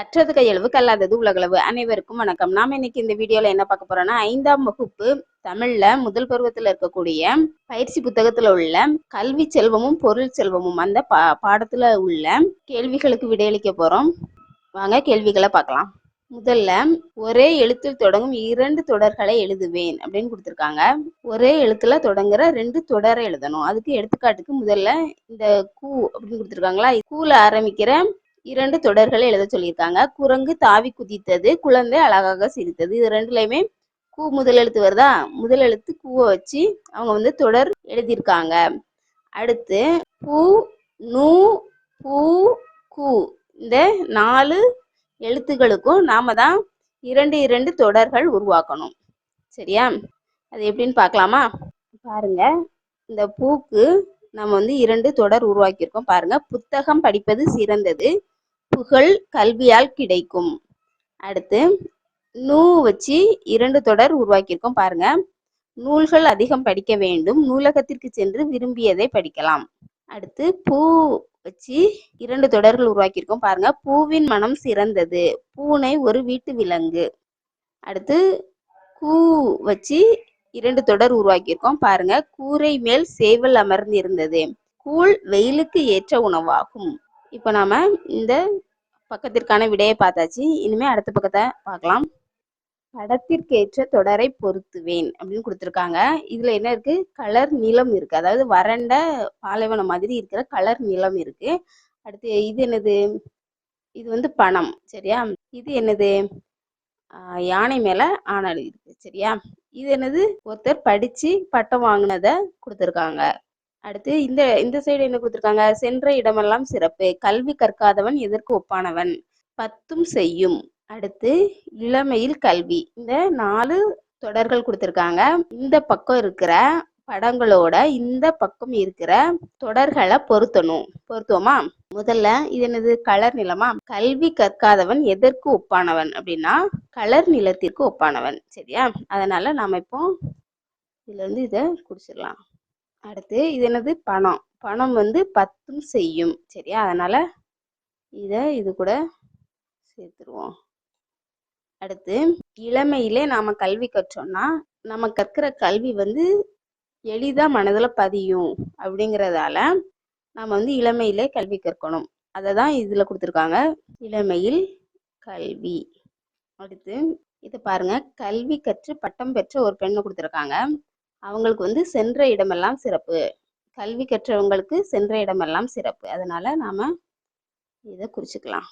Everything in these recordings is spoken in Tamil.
கற்றது கையளவு கல்லாதது உலகளவு அனைவருக்கும் வணக்கம். நாம இன்னைக்கு இந்த வீடியோல என்ன பார்க்க போறோம்னா ஐந்தாம் வகுப்பு தமிழ்ல முதல் பருவத்துல இருக்கக்கூடிய பயிற்சி புத்தகத்துல உள்ள கல்வி செல்வமும் பொருள் செல்வமும் அந்த பா பாடத்துல உள்ள கேள்விகளுக்கு விடையளிக்க போறோம். வாங்க கேள்விகளை பார்க்கலாம். முதல்ல ஒரே எழுத்தில் தொடங்கும் இரண்டு தொடர்களை எழுதுவேன் அப்படின்னு கொடுத்துருக்காங்க. ஒரே எழுத்துல தொடங்குற ரெண்டு தொடரை எழுதணும். அதுக்கு எடுத்துக்காட்டுக்கு முதல்ல இந்த கூ அப்படின்னு கொடுத்துருக்காங்களா? கூல ஆரம்பிக்கிற இரண்டு தொடர்களை எழுத சொல்லியிருக்காங்க. குரங்கு தாவி குதித்தது குழந்தை அழகாக சிரித்தது. இது ரெண்டுலையுமே கூ முதல் எழுத்து வருதா? முதல் எழுத்து கூவை வச்சு அவங்க வந்து தொடர் எழுதியிருக்காங்க. அடுத்து பூ நூ பூ கூ. இந்த நாலு எழுத்துக்களுக்கும் நாம தான் இரண்டு இரண்டு தொடர்கள் உருவாக்கணும். சரியா? அது எப்படின்னு பார்க்கலாமா? பாருங்க. இந்த பூக்கு நம்ம வந்து இரண்டு தொடர் உருவாக்கியிருக்கோம் பாருங்க. புத்தகம் படிப்பது சிறந்தது. புகழ் கல்வியால் கிடைக்கும். அடுத்து நூ வச்சு இரண்டு தொடர் உருவாக்கியிருக்கோம் பாருங்க. நூல்கள் அதிகம் படிக்க வேண்டும். நூலகத்திற்கு சென்று விரும்பியதை படிக்கலாம். அடுத்து பூ வச்சு இரண்டு தொடர்கள் உருவாக்கியிருக்கோம் பாருங்க. பூவின் மனம் சிறந்தது. பூனை ஒரு வீட்டு விலங்கு. அடுத்து கூ வச்சு இரண்டு தொடர் உருவாக்கியிருக்கோம் பாருங்க. கூரை மேல் சேவல் அமர்ந்திருந்தது. கூழ் வெயிலுக்கு ஏற்ற உணவாகும். இப்போ நாம இந்த பக்கத்திற்கான விடையை பார்த்தாச்சு. இனிமே அடுத்த பக்கத்தை பார்க்கலாம். படத்திற்கேற்ற தொடரை பொருத்துவேன் அப்படின்னு கொடுத்துருக்காங்க. இதுல என்ன இருக்கு? கலர் நிலம் இருக்கு. அதாவது வறண்ட பாலைவனம் மாதிரி இருக்கிற கலர் நிலம் இருக்கு. அடுத்து இது என்னது? இது வந்து பணம் சரியா? இது என்னது? யானை மேல ஆணல் இருக்கு சரியா? இது என்னது? ஒருத்தர் படிச்சு பட்டம் வாங்கினத கொடுத்துருக்காங்க. அடுத்து இந்த இந்த சைடு என்ன கொடுத்துருக்காங்க? சென்ற இடமெல்லாம் சிறப்பு. கல்வி கற்காதவன் எதற்கு ஒப்பானவன்? பத்தும் செய்யும். அடுத்து இளமையில் கல்வி. இந்த நாலு தொடர்கள் கொடுத்துருக்காங்க. இந்த பக்கம் இருக்கிற படங்களோட இந்த பக்கம் இருக்கிற தொடர்களை பொருத்தணும். பொருத்துவோமா? முதல்ல இது என்னது? கலர் நிலமா? கல்வி கற்காதவன் எதற்கு ஒப்பானவன்? அப்படின்னா கலர் நிலத்திற்கு ஒப்பானவன். சரியா? அதனால நாம இப்போ இதுல இருந்து இதை குடிச்சிடலாம். அடுத்து இது என்னது? பணம். பணம் வந்து பத்தும் செய்யும். சரியா? அதனால இதை இது கூட சேர்த்துருவோம். அடுத்து இளமையிலே நாம கல்வி கற்றோம்னா நம்ம கற்கிற கல்வி வந்து எளிதா மனதில் பதியும் அப்படிங்கிறதால நம்ம வந்து இளமையிலே கல்வி கற்கணும். அதை தான் இதில் கொடுத்துருக்காங்க. இளமையில் கல்வி. அடுத்து இது பாருங்க. கல்வி கற்று பட்டம் பெற்ற ஒரு பெண்ணை கொடுத்துருக்காங்க. அவங்களுக்கு வந்து சென்ற இடமெல்லாம் சிறப்பு. கல்வி கற்றவங்களுக்கு சென்ற இடமெல்லாம் சிறப்பு. அதனால நாம இதை குறிச்சுக்கலாம்.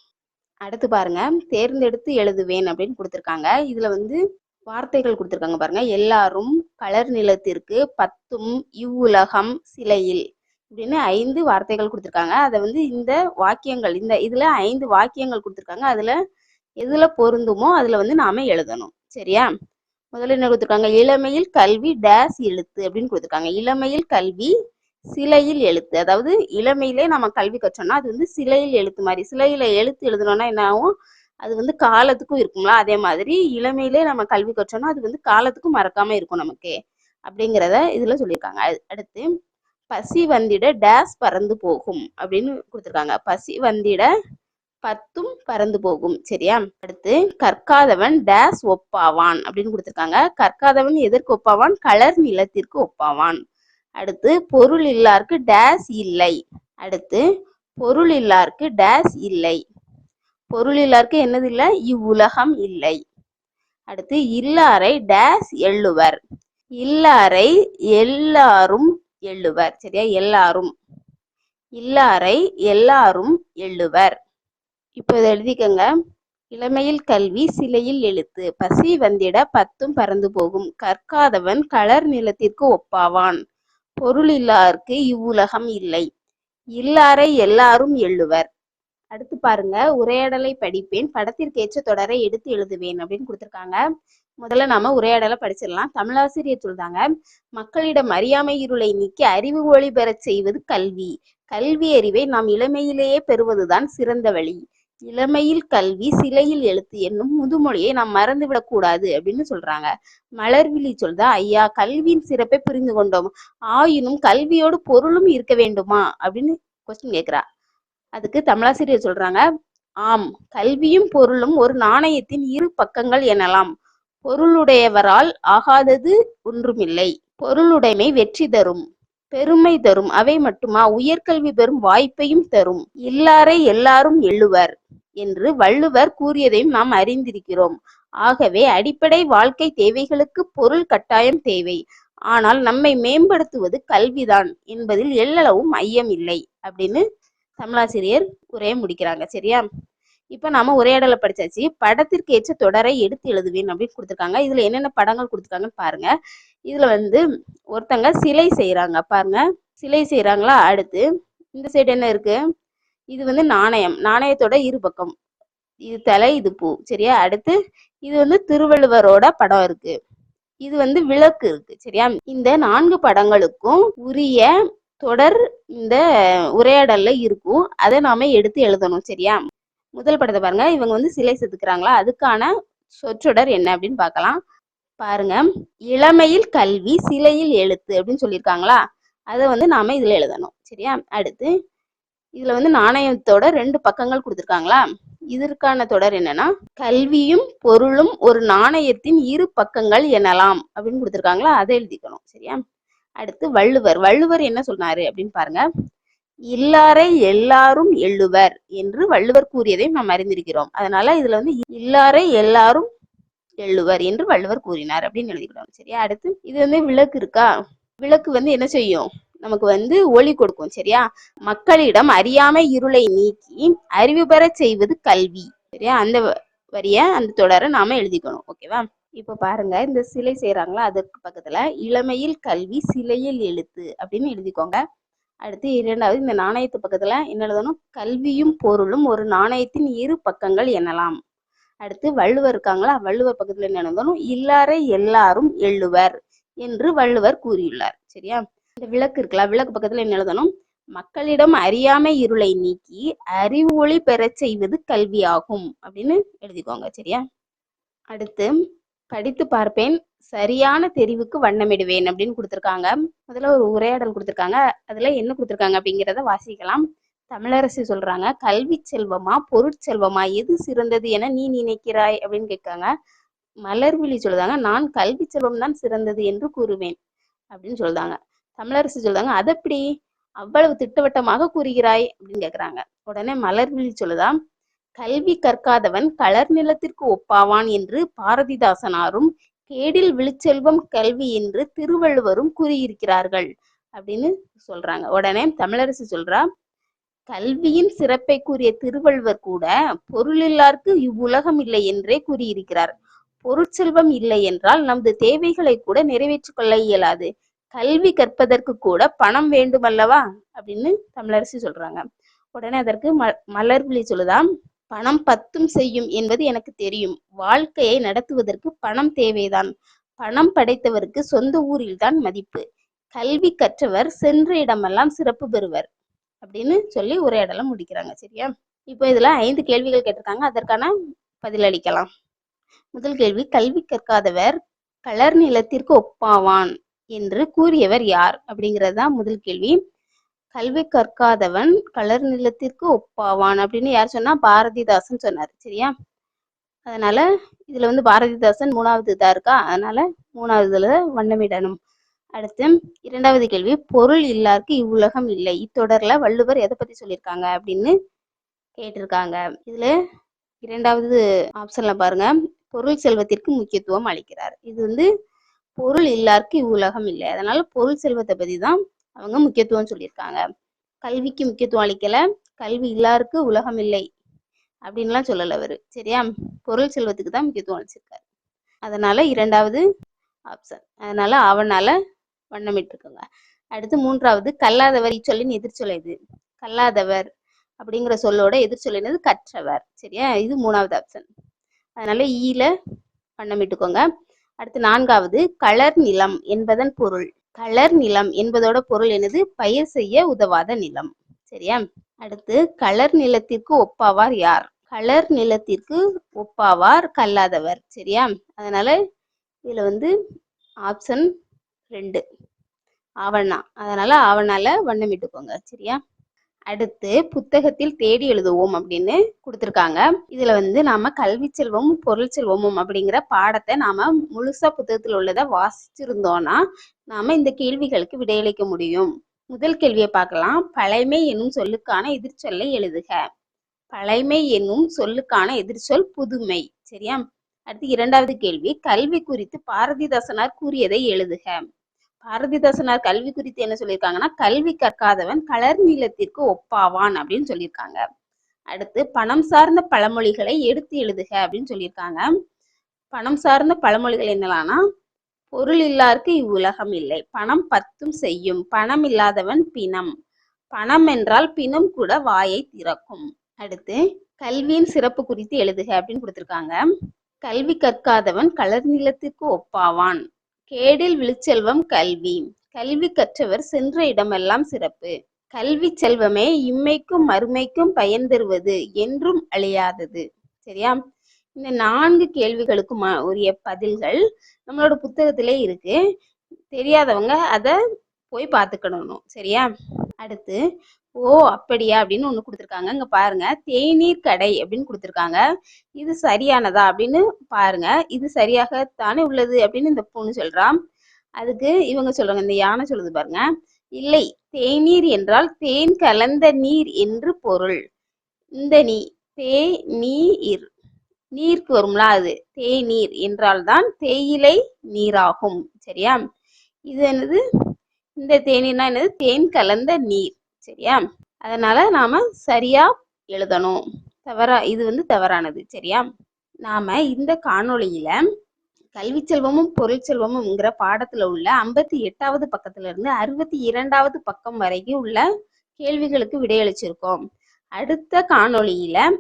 அடுத்து பாருங்க தேர்ந்தெடுத்து எழுதுவேன் அப்படின்னு கொடுத்துருக்காங்க. இதுல வந்து வார்த்தைகள் கொடுத்துருக்காங்க பாருங்க. எல்லாரும் கலர் நிலத்திற்கு பத்தும் இவ்வுலகம் சிலையில் அப்படின்னு ஐந்து வார்த்தைகள் கொடுத்துருக்காங்க. அதை வந்து இந்த வாக்கியங்கள் இந்த இதுல ஐந்து வாக்கியங்கள் கொடுத்துருக்காங்க. அதுல எதுல பொருந்துமோ அதுல வந்து நாம எழுதணும். சரியா? முதல்ல என்ன கொடுத்துருக்காங்க? இளமையில் கல்வி டேஸ் எழுத்து அப்படின்னு கொடுத்துருக்காங்க. இளமையில் கல்வி சிலையில் எழுத்து. அதாவது இளமையிலே நம்ம கல்வி கற்றோம்னா அது வந்து சிலையில் எழுத்து மாதிரி. சிலையில எழுத்து எழுதணும்னா என்ன ஆகும்? அது வந்து காலத்துக்கும் இருக்குங்களா அதே மாதிரி இளமையிலே நம்ம கல்வி கற்றோம்னா அது வந்து காலத்துக்கும் மறக்காம இருக்கும் நமக்கு. அப்படிங்கிறத இதுல சொல்லியிருக்காங்க. அடுத்து பசி வந்திட டேஸ் பறந்து போகும் அப்படின்னு கொடுத்துருக்காங்க. பசி வந்திட பத்தும் பறந்து போகும். சரியா? அடுத்து கற்காதவன் டேஸ் ஒப்பாவான் அப்படின்னு கொடுத்துருக்காங்க. கற்காதவன் எதற்கு ஒப்பாவான்? கலர் நிலத்திற்கு ஒப்பாவான். அடுத்து பொருள் இல்லாருக்கு டேஸ் இல்லை. அடுத்து பொருள் இல்லாருக்கு டேஸ் இல்லை. பொருள் இல்லாருக்கு என்னது இல்லை? இவ்வுலகம் இல்லை. அடுத்து இல்லாரை டேஸ் எள்ளுவர். இல்லாரை எல்லாரும் எள்ளுவர். சரியா? எல்லாரும். இல்லாரை எல்லாரும் எள்ளுவர். இப்போ இதை எழுதிக்கங்க. இளமையில் கல்வி சிலையில் எழுத்து. பசி வந்திட பத்தும் பறந்து போகும். கற்காதவன் கலர் நிலத்திற்கு ஒப்பாவான். பொருள் இல்லாருக்கு இவ்வுலகம் இல்லை. இல்லாரை எல்லாரும் எள்ளுவர். அடுத்து பாருங்க. உரையாடலை படிப்பேன். படத்திற்கேற்ற தொடரை எடுத்து எழுதுவேன் அப்படின்னு கொடுத்துருக்காங்க. முதல்ல நாம உரையாடலை படிச்சிடலாம். தமிழாசிரியர் சொல்றாங்க மக்களிடம் அறியாமை இருளை நீக்கி அறிவு ஒளி பெறச் செய்வது கல்வி. கல்வி அறிவை நாம் இளமையிலேயே பெறுவதுதான் சிறந்த வழி. இளமையில் கல்வி சிலையில் எழுத்து என்னும் முதுமொழியை நாம் மறந்துவிடக் கூடாது அப்படின்னு சொல்றாங்க. மலர்விழி சொல்றா ஐயா கல்வியின் சிறப்பை புரிந்து கொண்டோம். ஆயினும் கல்வியோடு பொருளும் இருக்க வேண்டுமா? அப்படின்னு கொஸ்டின் கேக்குறா அதுக்கு தமிழாசிரியர் சொல்றாங்க ஆம் கல்வியும் பொருளும் ஒரு நாணயத்தின் இரு பக்கங்கள் எனலாம். பொருளுடையவரால் ஆகாதது ஒன்றுமில்லை. பொருளுடைமை வெற்றி தரும். பெருமை தரும். அவை மட்டுமா? உயர்கல்வி பெறும் வாய்ப்பையும் தரும். இல்லாரை எல்லாரும் எள்ளுவர். என்று வள்ளுவர் கூறியதையும் நாம் அறிந்திருக்கிறோம். ஆகவே அடிப்படை வாழ்க்கை தேவைகளுக்கு பொருள் கட்டாயம் தேவை. ஆனால் நம்மை மேம்படுத்துவது கல்விதான். என்பதில் எல்லளவும் ஐயம் இல்லை. அப்படின்னு தமிழாசிரியர் உரையை முடிக்கிறாங்க. சரியா? இப்ப நாம உரையாடலை படிச்சாச்சு. படத்திற்கு ஏற்ற தொடரை எடுத்து எழுதுவேன் அப்படின்னு கொடுத்துருக்காங்க. இதுல என்னென்ன படங்கள் கொடுத்துருக்காங்கன்னு பாருங்க. இதுல வந்து ஒருத்தங்க சிலை செய்யறாங்க பாருங்க. சிலை செய்யறாங்களா அடுத்து இந்த சைடு என்ன இருக்கு? இது வந்து நாணயம். நாணயத்தோட இரு பக்கம். இது தலை இது பூ. சரியா? அடுத்து இது வந்து திருவள்ளுவரோட படம் இருக்கு. இது வந்து விளக்கு இருக்கு. சரியா? இந்த நான்கு படங்களுக்கும் உரிய தொடர் இந்த உரையாடல்ல இருக்கும். அதை நாம எடுத்து எழுதணும். சரியா? முதல் படத்தை பாருங்க. இவங்க வந்து சிலை செதுக்குறாங்களா? அதுக்கான சொற்றொடர் என்ன அப்படின்னு பார்க்கலாம். பாருங்க. இளமையில் கல்வி சிலையில் எழுத்து அப்படின்னு சொல்லியிருக்காங்களா? அதை வந்து நாம இதுல எழுதணும். சரியா? அடுத்து இதுல வந்து நாணயத்தோட ரெண்டு பக்கங்கள் கொடுத்துருக்காங்களா? இதற்கான தொடர் என்னன்னா கல்வியும் பொருளும் ஒரு நாணயத்தின் இரு பக்கங்கள் எனலாம் அப்படின்னு கொடுத்துருக்காங்களா? அதை எழுதிக்கணும் சரியா? அடுத்து வள்ளுவர். வள்ளுவர் என்ன சொன்னாரு அப்படின்னு பாருங்க. இல்லாரை எல்லாரும் எள்ளுவர் என்று வள்ளுவர் கூறியதை நாம் அறிந்திருக்கிறோம். அதனால இதுல வந்து இல்லாரை எல்லாரும் எள்ளுவர் என்று வள்ளுவர் கூறினார் அப்படின்னு எழுதிக்கிறோம் சரியா? அடுத்து இது வந்து விளக்கு இருக்கா? விளக்கு வந்து என்ன செய்யும்? நமக்கு வந்து ஒளி கொடுக்கும் சரியா? மக்களிடம் அறியாமை இருளை நீக்கி அறிவு பெற செய்வது கல்வி சரியா? அந்த வரிய அந்த தொடரை நாம எழுதிக்கணும் ஓகேவா? இப்ப பாருங்க இந்த சிலை செய்யறாங்களா அதற்கு பக்கத்துல இளமையில் கல்வி சிலையில் எழுத்து அப்படின்னு எழுதிக்கோங்க. அடுத்து இரண்டாவது இந்த நாணயத்து பக்கத்துல என்ன எழுதணும்? கல்வியும் பொருளும் ஒரு நாணயத்தின் இரு பக்கங்கள் எனலாம். அடுத்து வள்ளுவர் இருக்காங்களா? வள்ளுவர் பக்கத்துல என்ன எழுதணும்? இல்லாரை எல்லாரும் எள்ளுவர் என்று வள்ளுவர் கூறியுள்ளார் சரியா? இந்த விளக்கு இருக்குல்ல விளக்கு பக்கத்துல என்ன எழுதணும்? மக்களிடம் அறியாமை இருளை நீக்கி அறிவு ஒளி பெறச் செய்வது கல்வியாகும் அப்படின்னு எழுதிக்கோங்க சரியா? அடுத்து படித்து பார்ப்பேன் சரியான தெரிவுக்கு வண்ணமிடுவேன் அப்படின்னு கொடுத்துருக்காங்க. முதல்ல ஒரு உரையாடல் கொடுத்துருக்காங்க. அதுல என்ன கொடுத்துருக்காங்க அப்படிங்கிறத வாசிக்கலாம். தமிழரசி சொல்றாங்க கல்வி செல்வமா பொருட்செல்வமா எது சிறந்தது என நீ நினைக்கிறாய்? அப்படின்னு கேட்காங்க. மலர்விழி சொல்றாங்க நான் கல்வி செல்வம் தான் சிறந்தது என்று கூறுவேன். அப்படின்னு சொல்றாங்க தமிழரசு சொல்றாங்க அது எப்படி அவ்வளவு திட்டவட்டமாக கூறுகிறாய்? அப்படின்னு கேக்குறாங்க. உடனே மலர்விழி சொல்லுதா கல்வி கற்காதவன் கலர் நிலத்திற்கு ஒப்பாவான் என்று பாரதிதாசனாரும் கேடில் விழுச்செல்வம் கல்வி என்று திருவள்ளுவரும் கூறியிருக்கிறார்கள். அப்படின்னு சொல்றாங்க. உடனே தமிழரசு சொல்றா கல்வியின் சிறப்பை கூறிய திருவள்ளுவர் கூட பொருளில்லார்க்கு இவ்வுலகம் இல்லை என்றே கூறியிருக்கிறார். பொருட்செல்வம் இல்லை என்றால் நமது தேவைகளை கூட நிறைவேற்றிக் கொள்ள இயலாது. கல்வி கற்பதற்கு கூட பணம் வேண்டுமல்லவா அப்படின்னு தமிழரசி சொல்றாங்க. உடனே அதற்கு ம மலர்விழி சொல்லுதாம். பணம் பத்தும் செய்யும் என்பது எனக்கு தெரியும். வாழ்க்கையை நடத்துவதற்கு பணம் தேவைதான். பணம் படைத்தவருக்கு சொந்த ஊரில்தான் மதிப்பு. கல்வி கற்றவர் சென்ற இடமெல்லாம் சிறப்பு பெறுவர். அப்படின்னு சொல்லி உரையாடலாம் முடிக்கிறாங்க. சரியா? இப்போ இதுல ஐந்து கேள்விகள் கேட்டிருக்காங்க. அதற்கான பதிலளிக்கலாம் முதல் கேள்வி கல்வி கற்காதவர் கலர் நிலத்திற்கு ஒப்பாவான். என்று கூறியவர் யார்? அப்படிங்கறதுதான் முதல் கேள்வி. கல்வி கற்காதவன் கலர் நிலத்திற்கு ஒப்பாவான் அப்படின்னு யார் சொன்னா? பாரதிதாசன் சொன்னார். சரியா? அதனால இதுல வந்து பாரதிதாசன் மூணாவது இதா இருக்கா? அதனால மூணாவது இதுல வண்ணமிடணும். அடுத்து இரண்டாவது கேள்வி. பொருள் இல்லாருக்கு இவ்வுலகம் இல்லை. இத்தொடர்ல வள்ளுவர் எதை பத்தி சொல்லியிருக்காங்க அப்படின்னு கேட்டிருக்காங்க. இதுல இரண்டாவது ஆப்ஷன்ல பாருங்க. பொருள் செல்வத்திற்கு முக்கியத்துவம் அளிக்கிறார். இது வந்து பொருள் இல்லாருக்கு இவ்வுலகம் இல்லை. அதனால பொருள் செல்வத்தை பத்தி தான் அவங்க முக்கியத்துவம் சொல்லியிருக்காங்க. கல்விக்கு முக்கியத்துவம் அளிக்கல. கல்வி இல்லாருக்கு உலகம் இல்லை அப்படின்லாம் சொல்லல அவரு. சரியா? பொருள் செல்வத்துக்கு தான் முக்கியத்துவம் அளிச்சிருக்காரு. அதனால இரண்டாவது ஆப்ஷன் அதனால அவனால வண்ணமிட்டிருக்காங்க. அடுத்து மூன்றாவது கல்லாதவர் இச்சொல்லின் எதிர்ச்சொல் இது கல்லாதவர் அப்படிங்கிற சொல்லோட எதிர்ச்சொல்லினது கற்றவர். சரியா? இது மூணாவது ஆப்ஷன் அதனால ஈல வண்ணமிட்டுக்கோங்க. அடுத்து நான்காவது கலர் நிலம் என்பதன் பொருள். கலர் நிலம் என்பதோட பொருள் எனது பயிர் செய்ய உதவாத நிலம். சரியா? அடுத்து கலர் நிலத்திற்கு ஒப்பாவார் யார்? கலர் நிலத்திற்கு ஒப்பாவார் கல்லாதவர். சரியா? அதனால இதுல வந்து ஆப்ஷன் ரெண்டு. ஆவணா. அதனால ஆவணால வண்ணமிட்டுக்கோங்க. சரியா? அடுத்து புத்தகத்தில் தேடி எழுதுவோம் அப்படின்னு கொடுத்துருக்காங்க. இதுல வந்து நாம கல்வி செல்வமும் பொருள் செல்வமும் அப்படிங்கிற பாடத்தை நாம முழுசா புத்தகத்தில் உள்ளதை வாசிச்சிருந்தோம்னா நாம இந்த கேள்விகளுக்கு விடையளிக்க முடியும். முதல் கேள்வியை பார்க்கலாம். பழைமை என்னும் சொல்லுக்கான எதிர்ச்சொல்லை எழுதுக. பழைமை என்னும் சொல்லுக்கான எதிர்ச்சொல் புதுமை. சரியா? அடுத்து இரண்டாவது கேள்வி. கல்வி குறித்து பாரதிதாசனார் கூறியதை எழுதுக. பாரதிதாசனார் கல்வி குறித்து என்ன சொல்லியிருக்காங்கன்னா கல்வி கற்காதவன் கலர் நீளத்திற்கு ஒப்பாவான் அப்படின்னு சொல்லியிருக்காங்க. அடுத்து பணம் சார்ந்த பழமொழிகளை எடுத்து எழுதுக அப்படின்னு சொல்லியிருக்காங்க. பணம் சார்ந்த பழமொழிகள் என்னலாம்னா பொருள் இல்லாருக்கு இவ்வுலகம் இல்லை பணம் பத்தும் செய்யும் பணம் இல்லாதவன் பிணம் பணம் என்றால் பிணம் கூட வாயை திறக்கும். அடுத்து கல்வியின் சிறப்பு குறித்து எழுதுக அப்படின்னு கொடுத்துருக்காங்க. கல்வி கற்காதவன் கலர் நிலத்திற்கு ஒப்பாவான். கேடில் விழுச்செல்வம் கல்வி. கல்வி கற்றவர் சென்ற இடமெல்லாம் சிறப்பு. கல்வி செல்வமே இம்மைக்கும் மறுமைக்கும் பயன் தருவது என்றும் அழியாதது. சரியா? இந்த நான்கு கேள்விகளுக்கும் உரிய பதில்கள் நம்மளோட புத்தகத்திலே இருக்கு. தெரியாதவங்க அதை போய் பார்த்துக்கணும் சரியா? அடுத்து ஓ அப்படியா? அப்படின்னு ஒன்று கொடுத்துருக்காங்க. இங்கே பாருங்க. தேநீர் கடை அப்படின்னு கொடுத்துருக்காங்க. இது சரியானதா அப்படின்னு பாருங்க. இது சரியாகத்தானே உள்ளது அப்படின்னு இந்த பொண்ணு சொல்றான் அதுக்கு இவங்க சொல்றாங்க இந்த யானை சொல்லுது பாருங்க. இல்லை தேநீர் என்றால் தேன் கலந்த நீர் என்று பொருள். இந்த நீ தே நீர் நீருக்கு வரும்ல அது. தேநீர் என்றால் தான் தேயிலை நீராகும். சரியா? இது என்னது? இந்த தேநீர்னா என்னது? தேன் கலந்த நீர். சரியா? அதனால நாம சரியா எழுதணும். தவறா இது வந்து தவறானது சரியா? நாம இந்த காணொளியில கல்வி செல்வமும் பொருள் செல்வமும்ங்கிற பாடத்துல உள்ள ஐம்பத்தி எட்டாவது பக்கத்துல இருந்து அறுபத்தி இரண்டாவது பக்கம் வரைக்கும் உள்ள கேள்விகளுக்கு விடையளிச்சிருக்கோம். அடுத்த காணொளியில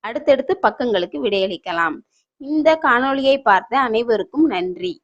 அடுத்தடுத்து பக்கங்களுக்கு விடையளிக்கலாம். இந்த காணொளியை பார்த்த அனைவருக்கும் நன்றி.